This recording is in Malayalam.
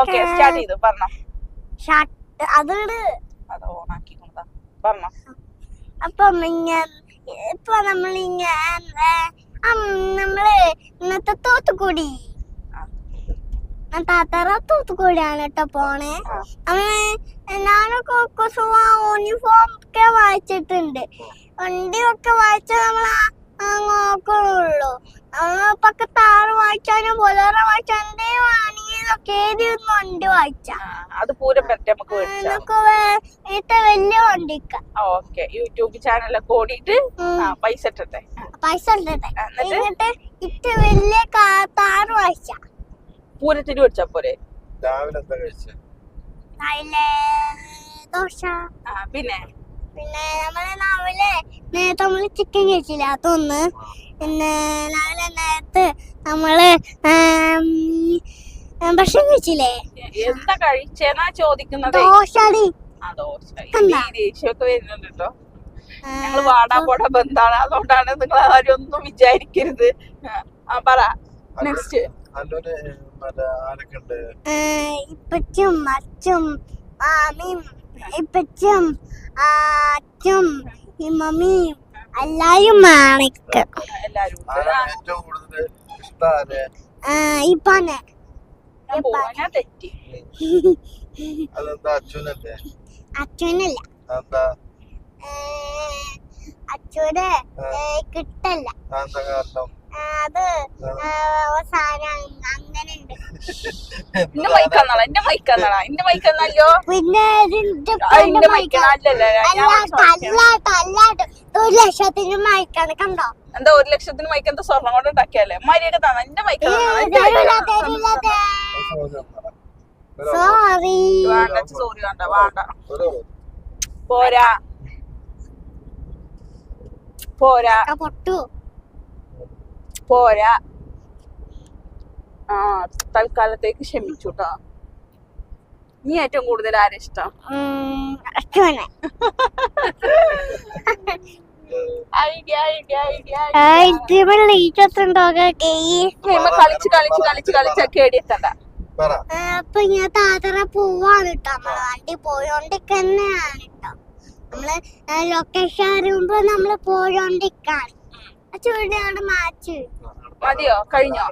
ഓക്കെ സ്റ്റാർട്ട് ചെയ്തു പറഞ്ഞോ. ഷട്ട് അതോട് അത് ഓണാക്കി കൊണ്ടാ പറഞ്ഞോ. അപ്പം ഇങ്ങനെ ഇപ്പൊ നമ്മളിങ്ങനെ നമ്മൾ ഇന്നത്തെ തൂത്തുക്കുടി. താത്തറ തൂത്തുക്കുടിയാണ് കേട്ടോ പോണേ. നമ്മൾ ഞാനൊക്കെ യൂണിഫോം ഒക്കെ വായിച്ചിട്ടുണ്ട്. വണ്ടിയൊക്കെ വായിച്ച നമ്മൾ നോക്കണുള്ളൂ. നമ്മളിപ്പൊക്കെ താറ് വായിച്ചാലും ബൊലേറോ വായിച്ചാലും അത് പൂരം പറ്റ നമുക്ക് വലിയ വണ്ടിക്ക ഓക്കെ. യൂട്യൂബ് ചാനലൊക്കെ ഓടിയിട്ട് പൈസ ഇട്ടട്ടെ പൈസ എന്നിട്ട്? വലിയ വായിച്ച. പൂരത്തിന് മേടിച്ചാ പോരെ? രാവിലെ എന്താ ദോശ. പിന്നെ? പിന്നെ നമ്മൾ രാവിലെ നേരത്തെ നമ്മൾ ചിക്കൻ കഴിച്ചില്ല അതൊന്ന്. പിന്നെ രാവിലെ നേരത്തെ നമ്മൾ ഭക്ഷണം കഴിച്ചില്ലേ? എന്താ കഴിച്ചേന്നാ ചോദിക്കുന്നത്? ദേഷ്യമൊക്കെ വരുന്നുണ്ട് കേട്ടോ ഞങ്ങൾ വാടാ പോടാ ബന്ധാണ്. അതുകൊണ്ടാണ് നിങ്ങൾ ആരും ഒന്നും വിചാരിക്കരുത്. പറ. നെക്സ്റ്റ് ഇപ്പച്ചും അച്ഛും മാമിയും ഇപ്പച്ചും അച്ഛും മമ്മിയും എല്ലാരും മാണിക്ക് എല്ലാരും ഉണ്ട്. ആരാ ആ, ഏറ്റവും കൂടുതൽ ഇഷ്ടാരെ? ഇപ്പനെ ഞാൻ തെറ്റി. അതെന്താ അച്ഛനല്ലേ അച്ഛനല്ല. അതെന്താ? അച്ഛനെ കിട്ടല്ല. അത് എന്റെ എന്റെ എന്റെ പിന്നെ എന്റെ ഒരു ലക്ഷത്തിന് മൈക്കാണ് കണ്ടോ? എന്താ ഒരു ലക്ഷത്തിന് മൈക്ക് എന്താ സ്വർണം കൊണ്ട് ഉണ്ടാക്കിയാലേ മര്യാദ തന്നെ എന്റെ മൈക്ക് സോറി വേണ്ട സോറി വേണ്ട വേണ്ട. പോരാ. പോരാ. പൊട്ടു. പോരാ. ആ തൽക്കാലത്തേക്ക് ക്ഷമിച്ചു കേട്ടോ നീ ഏറ്റവും കൂടുതൽ ആരെ ഇഷ്ടം? കളിച്ച് കളിച്ച് കളിച്ച് കളിച്ച് കേടിയെത്തണ്ട അപ്പൊ ഞാൻ താതറ പോവാണ് കേട്ടോ നമ്മളെ വണ്ടി പോയോണ്ടിക്കന്നെയാണ് കേട്ടോ നമ്മൾ ലൊക്കേഷൻ അറിയുമ്പോ നമ്മൾ പോയോണ്ടിക്കാണ്. ചൂടിനോട് മാച്ച് മതിയോ? കഴിഞ്ഞോ?